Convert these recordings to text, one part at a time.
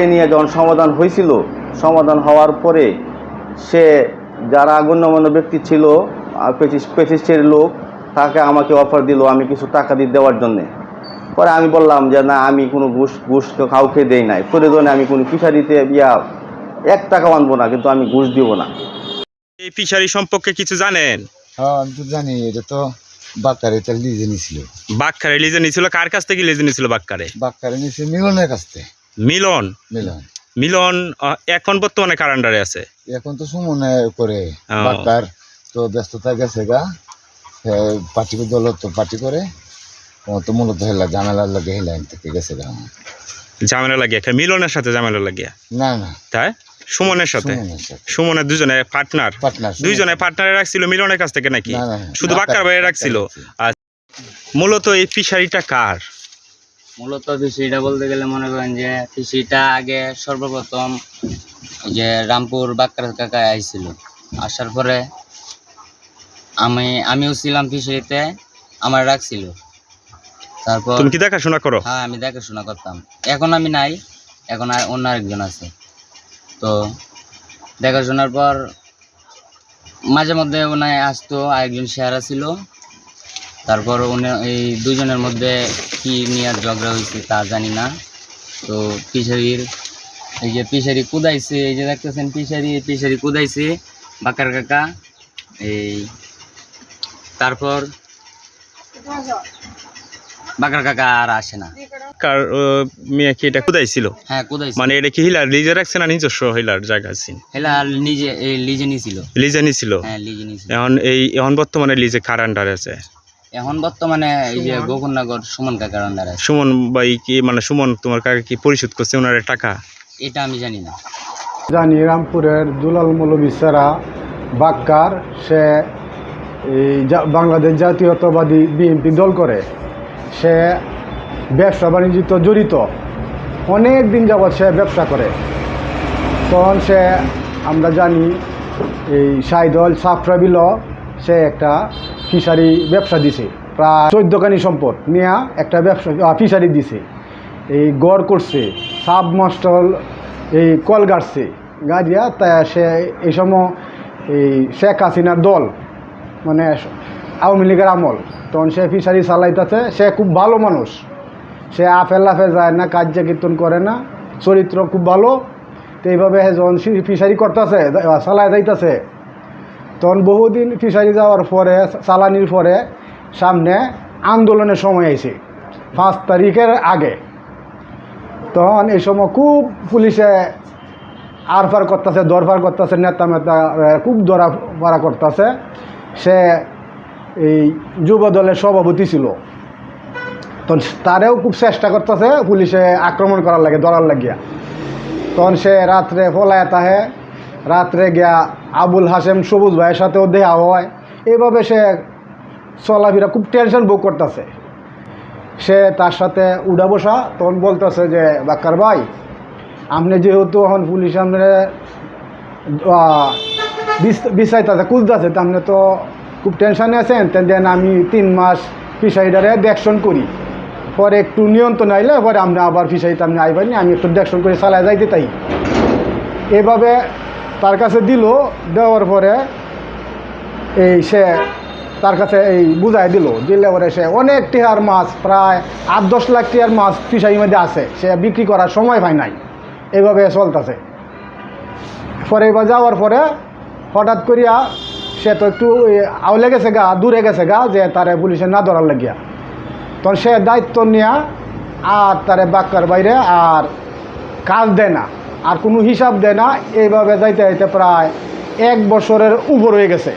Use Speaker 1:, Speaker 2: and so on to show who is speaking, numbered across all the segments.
Speaker 1: এ নিয়ে যখন সমাধান হয়েছিল সমাধান হওয়ার পরে সে যারা গণ্যমান্য ব্যক্তি ছিল পেটিস্টের লোক তাকে আমাকে অফার দিল আমি কিছু টাকা দিয়ে দেওয়ার জন্যে। পরে আমি বললাম যে না আমি কোনো ঘুষ ঘুষ তো কাউকে দেই নাই। প্রয়োজনে আমি কোনো ফিশারিতে ইয়া এক টাকা আনব না কিন্তু আমি ঘুষ দিব না।
Speaker 2: এই ফিশারি সম্পর্কে কিছু জানেন?
Speaker 3: হ্যাঁ আমি তো জানি এটা তো বাক্কারে লিজে নিছিল।
Speaker 2: বাক্কারে লিজে নিছিল কার কাছ থেকে লিজে নিছিল বাক্কারে?
Speaker 3: বাক্কারে নিছে মিলনের কাছ থেকে।
Speaker 2: মিলন?
Speaker 3: মিলন।
Speaker 2: মিলন এখন বর্তমানে কার আন্ডারে আছে?
Speaker 3: এখন তো সুমনে করে। বাক্কার তো ব্যস্ততা গেছে গা। পার্টি দল তো পার্টি করে ও তো মূলত হেলা জামেলার লাগে হেলা থেকে গেছে গা
Speaker 2: ঝামেলা লাগিয়ে একটা মিলনের সাথে ঝামেলা লাগিয়ে?
Speaker 3: না না।
Speaker 2: তাই? সুমনের সাথে?
Speaker 3: সুমনের
Speaker 2: দুজনে পার্টনার
Speaker 3: পার্টনার
Speaker 2: দুইজনে পার্টনারে রাখছিল মিলনের কাছ থেকে নাকি? শুধু
Speaker 3: বাক্কার
Speaker 2: বাইরে রাখছিল? আর মূলত এই ফিশারিটা কার?
Speaker 4: মূলত ফিশিটা বলতে গেলে মনে করেন যে ফিশিটা আগে সর্বপ্রথম যে রামপুর বাক্কার কাকা আইছিল। আসার পরে আমি আমিও ছিলাম ফিশিতে আমার রাখছিল তারপর
Speaker 2: তুমি কি দেখাশোনা করো?
Speaker 4: হ্যাঁ আমি দেখাশোনা করতাম। এখন আমি নাই এখন আর অন্য আরেকজন আছে। তো দেখাশোনার পর মাঝে মধ্যে ওনায় আসতো আরেকজন শেয়ারা ছিল। তারপর উনি এই দুজনের মধ্যে কি নিয়ে ঝগড়া হয়েছে তা জানি না। তো পিসারির এই যে পিসারি কুদাইছে এই যে দেখতেছেন পিসারি এই পিসারি কুদাইছে বাকার কাকা এই তারপর বাকার কাকা আর আসে না।
Speaker 2: কার মেয়ে কি এটা কোথায় ছিল
Speaker 4: হ্যাঁ
Speaker 2: মানে এটা কি হিলার লিজে রাখছে না নিজস্ব হিলার জায়গা আছে?
Speaker 4: হেলা নিজে এই লিজে নিছিল।
Speaker 2: লিজে নিছিল?
Speaker 4: হ্যাঁ লিজে নিছিল।
Speaker 2: এখন এই এখন বর্তমানে লিজে কার আন্ডারে আছে?
Speaker 4: এখন বর্তমানে এই যে গোকুলনগর সুমন কাকার আন্ডার আছে।
Speaker 2: সুমন ভাই কি মানে সুমন তোমার কাকে কি পরিশোধ করছে ওনার টাকা?
Speaker 4: এটা আমি জানি না।
Speaker 5: জানি রামপুরের দুলাল মৌলবী সেরা বাক্কার সে এই বাংলাদেশ জাতীয়তাবাদী বিএনপি দল করে। সে ব্যবসা বাণিজ্যিত জড়িত। অনেক দিন যাবৎ সে ব্যবসা করে। তখন সে আমরা জানি এই সাইদল সাফরাবিল সে একটা ফিশারি ব্যবসা দিছে। প্রায় চোদ্দখানি সম্পদ নেয়া একটা ব্যবসা ফিশারি দিছে। এই গড় করছে সাবমাস্টল এই কল গাড়ছে। গাড়িয়া তা সে এই সময় এই শেখ হাসিনার দল মানে আওয়ামী লীগের আমল। তখন সে ফিশারি চালাইতেছে, সে খুব ভালো মানুষ। সে আফেল লাফে যায় না, কার্য কীর্তন করে না, চরিত্র খুব ভালো। তো এইভাবে যখন ফিশারি করতেছে চালায় যাইতেছে তখন বহুদিন ফিশারি যাওয়ার পরে, চালানির পরে সামনে আন্দোলনের সময় আইছে, পাঁচ তারিখের আগে। তখন এই সময় খুব পুলিশে আরফার করতেছে, দরফার করতেছে, নেতা মেতা খুব দরা পারা করতেছে। সে এই যুব দলের সভাপতি ছিল। তখন তারেও খুব চেষ্টা করতেছে পুলিশে আক্রমণ করার লাগে, ধরার লাগিয়া। তখন সে রাত্রে ফলায় তাহে রাত্রে গিয়া আবুল হাসেম সবুজ ভাইয়ের সাথেও দেহা হয়। এইভাবে সে চলাফেরা খুব টেনশন ভোগ করতেছে। সে তার সাথে উড়া বসা, তখন বলতেছে যে, বাক্কার ভাই, আপনি যেহেতু এখন পুলিশ আপনার বিচাইতেছে খুঁজতেছে আপনি তো খুব টেনশনে আছেন তেন দেন আমি তিন মাস ফিশারিটারে দেখশন করি। পরে একটু নিয়ন্ত্রণ আইলে, পরে আমরা আবার ফিশারিতে আপনি আইবেন, আমি একটু দেখশন করে চালায় যাইতে তাই এভাবে তার কাছে দিল, দেওয়ার পরে এই সে তার কাছে এই বুঝাই দিল, দিলে পরে সে অনেক টিহার মাছ, প্রায় আট দশ লাখ টিহার মাছ ফিশারির মধ্যে আছে, সে বিক্রি করার সময় পায় নাই। এইভাবে চলতেছে। পরে এবার যাওয়ার পরে হঠাৎ করিয়া সে তো একটু আউলে গেছে গা, দূরে গেছে গা, যে তারে পুলিশে না ধরার লাগিয়া। তখন সে দায়িত্ব নিয়া আর তারে বাক্কার বাইরে আর কাজ দেয় না। আর কোনো হিসাব দেয় না। এইভাবে যাইতে যাইতে প্রায় এক বছরের উপর হয়ে গেছে।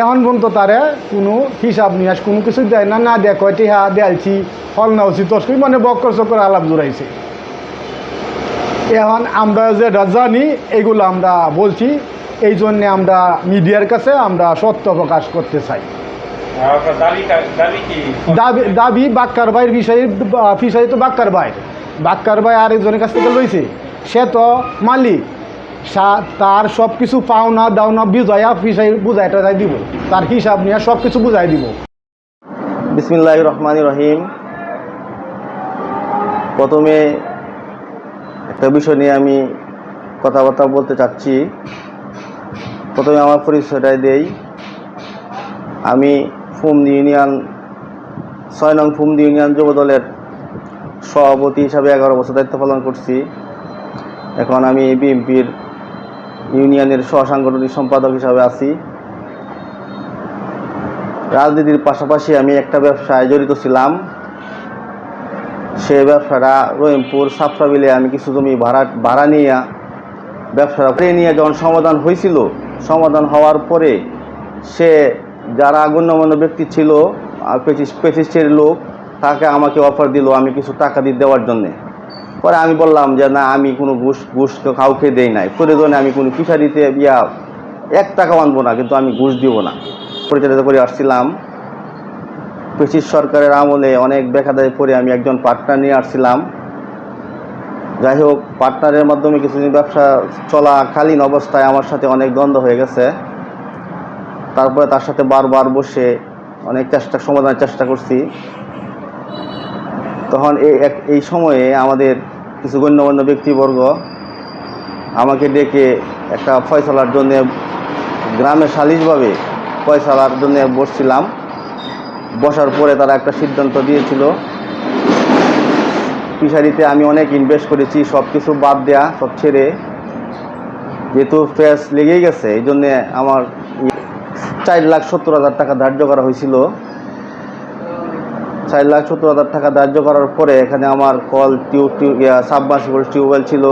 Speaker 5: এখন পর্যন্ত তারে কোনো হিসাব নিয়াস কোনো কিছু দেয় না। না দেয় কয়টি হা দেয়ালছি ফল না উচিত তস্করি মানে বক্কর চক্কর আলাপ জুড়াইছে। এখন আমরা যেটা জানি এগুলো আমরা বলছি। এই জন্যে আমরা মিডিয়ার কাছে আমরা সত্য প্রকাশ করতে চাই। দাবি দাবি বাক্কার ভাইয়ের বিষয়ে ফিসাই তো বাক্কার ভাই। বাক্কার ভাই আরেকজনের কাছ থেকে লইছে। সে তো মালিক। তার সব কিছু পাওনা দাওনা বুঝাইয়া ফিসাই বুঝাইটা যাই দিব। তার হিসাব নিয়ে সব কিছু বুঝাই দিব।
Speaker 1: বিসমিল্লাহ রহমান রহিম। প্রথমে একটা বিষয় নিয়ে আমি কথাবার্তা বলতে চাচ্ছি। প্রথমে আমার পরিচয়টাই দেই। আমি ফুমদি ইউনিয়ন, ছয় নং ফুমদি ইউনিয়ন যুব দলের সভাপতি হিসাবে এগারো বছর দায়িত্ব পালন করছি। এখন আমি বিএনপির ইউনিয়নের সহসাংগঠনিক সম্পাদক হিসাবে আছি। রাজনীতির পাশাপাশি আমি একটা ব্যবসায় জড়িত ছিলাম। সে ব্যবসাটা রহিমপুর সাফরাবিলে আমি কিছু জমি ভাড়া ভাড়া নিয়ে, ব্যবসাটা করে নিয়ে যখন সমাধান হয়েছিল, সমাধান হওয়ার পরে সে যারা গণ্যমান্য ব্যক্তি ছিল পেচিস লোক তাকে আমাকে অফার দিল আমি কিছু টাকা দিয়ে দেওয়ার জন্যে। পরে আমি বললাম যে, না, আমি কোনো ঘুষ ঘুষ কাউকে দেই নাই। প্রয়োজনে আমি কোনো ফিশারিতে ইয়া, এক টাকা আনব না, কিন্তু আমি ঘুষ দিব না। পরিচালিত করে আসছিলাম। ব্রিটিশ সরকারের আমলে অনেক বেকাদায় পরে আমি একজন পার্টনার নিয়ে আসছিলাম। যাই হোক পার্টনারের মাধ্যমে কিছুদিন ব্যবসা চলাকালীন অবস্থায় আমার সাথে অনেক দ্বন্দ্ব হয়ে গেছে। তারপরে তার সাথে বারবার বসে অনেক চেষ্টা, সমাধানের চেষ্টা করছি। তখন এই সময়ে আমাদের কিছু গণ্যমান্য ব্যক্তিবর্গ আমাকে ডেকে একটা ফয়সলার জন্য গ্রামে সালিশভাবে ফয়সলার জন্য বসছিলাম। বসার পরে তারা একটা সিদ্ধান্ত দিয়েছিল। ফিশারিতে আমি অনেক ইনভেস্ট করেছি সব কিছু বাদ দেয়া, সব ছেড়ে। যেহেতু ফেস লেগেই গেছে, এই জন্যে আমার চার লাখ সত্তর হাজার টাকা ধার্য করা হয়েছিল। চার লাখ সত্তর হাজার টাকা ধার্য করার পরে এখানে আমার call tube tube submersible tube well ছিল,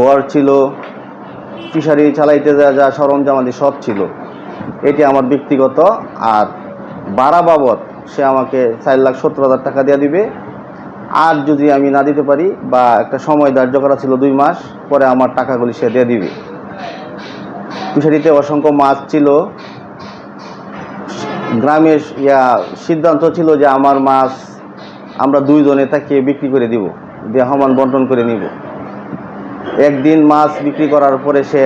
Speaker 1: ঘর ছিল, ফিশারি চালাইতে যা যা সরঞ্জামাদি সব ছিল। এটি আমার ব্যক্তিগত আর বাড়া বাবদ সে আমাকে চার লাখ সত্তর হাজার টাকা দিয়ে দিবে। আর যদি আমি না দিতে পারি বা একটা সময় ধার্য করা ছিল দুই মাস, পরে আমার টাকাগুলি সে দিয়ে দিবে। ফিশারিতে অসংখ্য মাছ ছিল গ্রামের ইয়া সিদ্ধান্ত ছিল যে আমার মাছ আমরা দুইজনে তাকে বিক্রি করে দিব, দিয়ে সমান বন্টন করে নিব। একদিন মাছ বিক্রি করার পরে সে,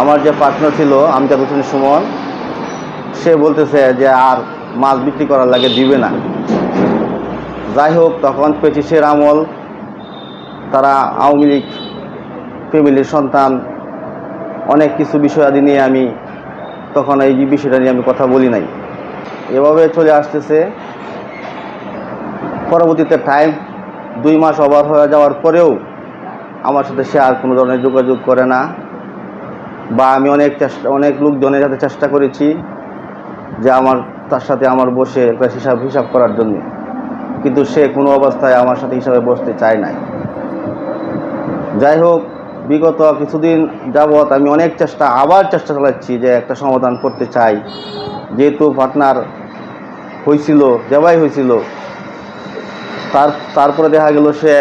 Speaker 1: আমার যে পার্টনার ছিল, আমজাদ হোসেন সুমন, সে বলতেছে যে আর মাছ বিক্রি করার লাগে দিবে না। যাই হোক, তখন পেচিসের আমল, তারা আওয়ামী লীগ ফ্যামিলির সন্তান, অনেক কিছু বিষয়াদি নিয়ে আমি তখন এই বিষয়টা নিয়ে আমি কথা বলি নাই। এভাবে চলে আসতেছে। পরবর্তীতে টাইম দুই মাস ওভার হয়ে যাওয়ার পরেও আমার সাথে সে আর কোনো ধরনের যোগাযোগ করে না। বা আমি অনেক চেষ্টা, অনেক লোকজনের সাথে চেষ্টা করেছি যে আমার, তার সাথে আমার বসে একটা হিসাব হিসাব করার জন্য। কিন্তু সে কোনো অবস্থায় আমার সাথে হিসাবে বসতে চায় নাই। যাই হোক বিগত কিছুদিন যাবৎ আমি অনেক চেষ্টা, আবার চেষ্টা চালাচ্ছি যে একটা সমাধান করতে চাই। যেহেতু পার্টনার হয়েছিল দেওয়াই হয়েছিল তার, তারপরে দেখা গেল সে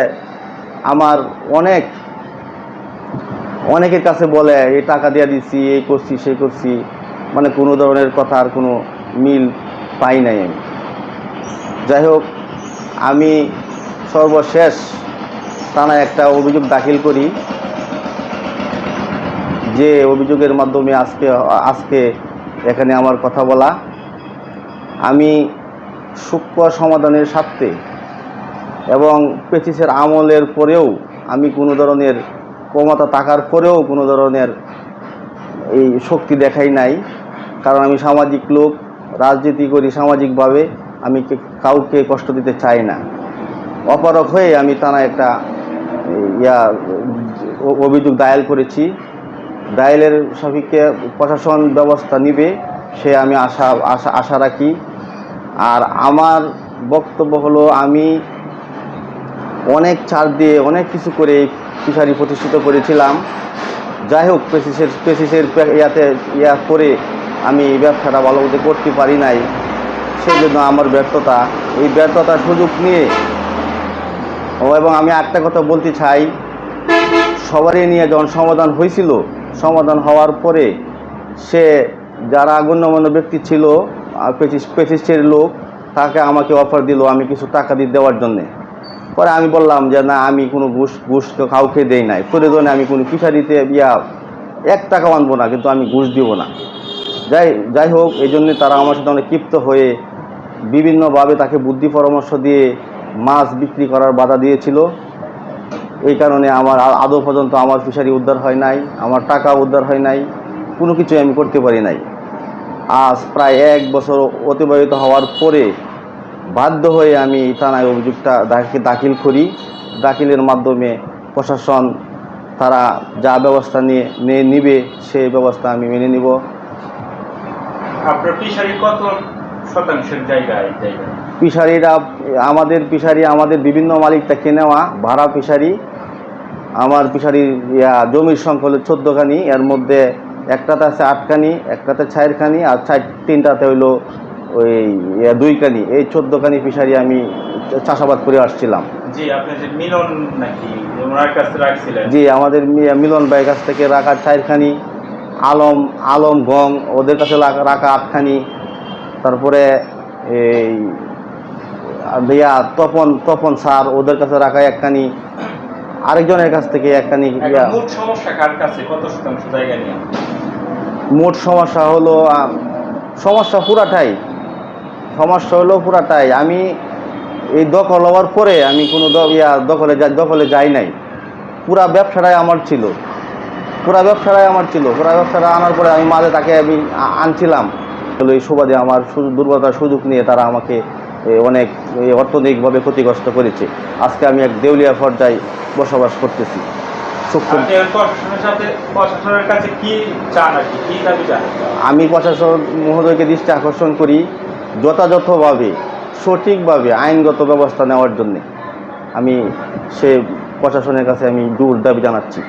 Speaker 1: আমার অনেক, অনেকের কাছে বলে, এই টাকা দিয়ে দিচ্ছি এই করছি, সেই করছি। মানে কোনো ধরনের কথা আর কোনো মিল পাই নাই আমি। যাই হোক, আমি সর্বশেষ থানায় একটা অভিযোগ দাখিল করি, যে অভিযোগের মাধ্যমে আজকে আজকে এখানে আমার কথা বলা, আমি সূক্ষ্ম সমাধানের স্বার্থে এবং পেচিসের আমলের পরেও আমি কোনো ধরনের ক্ষমতা থাকার পরেও কোনো ধরনের এই শক্তি দেখাই নাই। কারণ আমি সামাজিক লোক, রাজনীতি করি সামাজিকভাবে, আমি কাউকে কষ্ট দিতে চাই না। অপারক হয়ে আমি থানায় একটা ইয়া, অভিযোগ দায়ের করেছি। দায়েলের সাপেক্ষে প্রশাসন ব্যবস্থা নিবে, সে আমি আশা আশা আশা রাখি। আর আমার বক্তব্য হলো, আমি অনেক ছাড় দিয়ে অনেক কিছু করে ফিশারি প্রতিষ্ঠিত করেছিলাম। যাই হোক পেসিসের পেসিসের ইয়াতে, ইয়া করে আমি এই ব্যবসাটা ভালো মতো করতে পারি নাই। সেই জন্য আমার ব্যর্থতা। এই ব্যর্থতার সুযোগ নিয়ে এবং আমি একটা কথা বলতে চাই। সবারই নিয়ে যখন সমাধান হয়েছিল সমাধান হওয়ার পরে সে যারা গণ্যমান্য ব্যক্তি ছিল পেচিস পেচিস্টের লোক, তাকে আমাকে অফার দিল আমি কিছু টাকা দিয়ে দেওয়ার জন্যে। পরে আমি বললাম যে, না, আমি কোনো ঘুষ ঘুষ কাউকে দেই নাই। প্রয়োজনে আমি কোনো ফিশারিতে ইয়া এক টাকাও আনব না, কিন্তু আমি ঘুষ দিব না। যাই যাই হোক, এই জন্যে তারা আমার সাথে অনেক ক্ষিপ্ত হয়ে বিভিন্নভাবে তাকে বুদ্ধি পরামর্শ দিয়ে মাছ বিক্রি করার বাধা দিয়েছিল। এই কারণে আমার আদৌ পর্যন্ত আমার ফিশারি উদ্ধার হয় নাই আমার টাকা উদ্ধার হয় নাই কোনো কিছুই আমি করতে পারি নাই। আজ প্রায় এক বছর অতিবাহিত হওয়ার পরে বাধ্য হয়ে আমি থানায় অভিযোগটা দাখিল করি। দাখিলের মাধ্যমে প্রশাসন তারা যা ব্যবস্থা নিয়ে নিবে সেই ব্যবস্থা আমি মেনে নিব।
Speaker 2: আপনার ফিশারি কত শতাংশের জায়গা
Speaker 1: পিসারিরা আমাদের পিসারি আমাদের বিভিন্ন মালিক থেকে নেওয়া ভাড়া পিসারি আমার ইয়া জমির সংখ্যা হলো চোদ্দোখানি এর মধ্যে একটাতে আছে আটখানি একটাতে চারখানি আর চার তিনটাতে হইল ওই দুইখানি। এই চোদ্দোখানি পিসারি আমি চাষাবাদ করে আসছিলাম।
Speaker 2: জি
Speaker 1: আমাদের মিলন ভাইয়ের কাছ থেকে রাখা চারখানি আলম আলম গং ওদের কাছে রাখা- আটখানি তারপরে এই তপন তপন সার ওদের কাছে রাখা একখানি আরেকজনের কাছ থেকে একখানি
Speaker 2: এখন
Speaker 1: ইয়া।
Speaker 2: মোট সমস্যা কার কাছে? কত শতাংশ জায়গা নিয়ে?
Speaker 1: মোট সমস্যা হলো সমস্যা পুরাটাই। সমস্যা হলো পুরাটাই। আমি এই দখল হওয়ার পরে আমি কোনো ইয়া দখলে দখলে যাই নাই। পুরা ব্যবসাটাই আমার ছিল। পুরা ব্যবসাটাই আমার ছিল। পুরা ব্যবসাটা আনার পরে আমি মাঝে তাকে আমি আনছিলাম। হলো এই সুবাদে আমার দুর্বলতার সুযোগ নিয়ে তারা আমাকে অনেক অর্থনৈতিকভাবে ক্ষতিগ্রস্ত করেছে। আজকে আমি এক দেউলিয়া পর্যায়ে বসবাস করতেছি। আমি প্রশাসন মহোদয়কে দৃষ্টি আকর্ষণ করি যথাযথভাবে সঠিকভাবে আইনগত ব্যবস্থা নেওয়ার জন্যে। আমি সে প্রশাসনের কাছে আমি জোর দাবি জানাচ্ছি।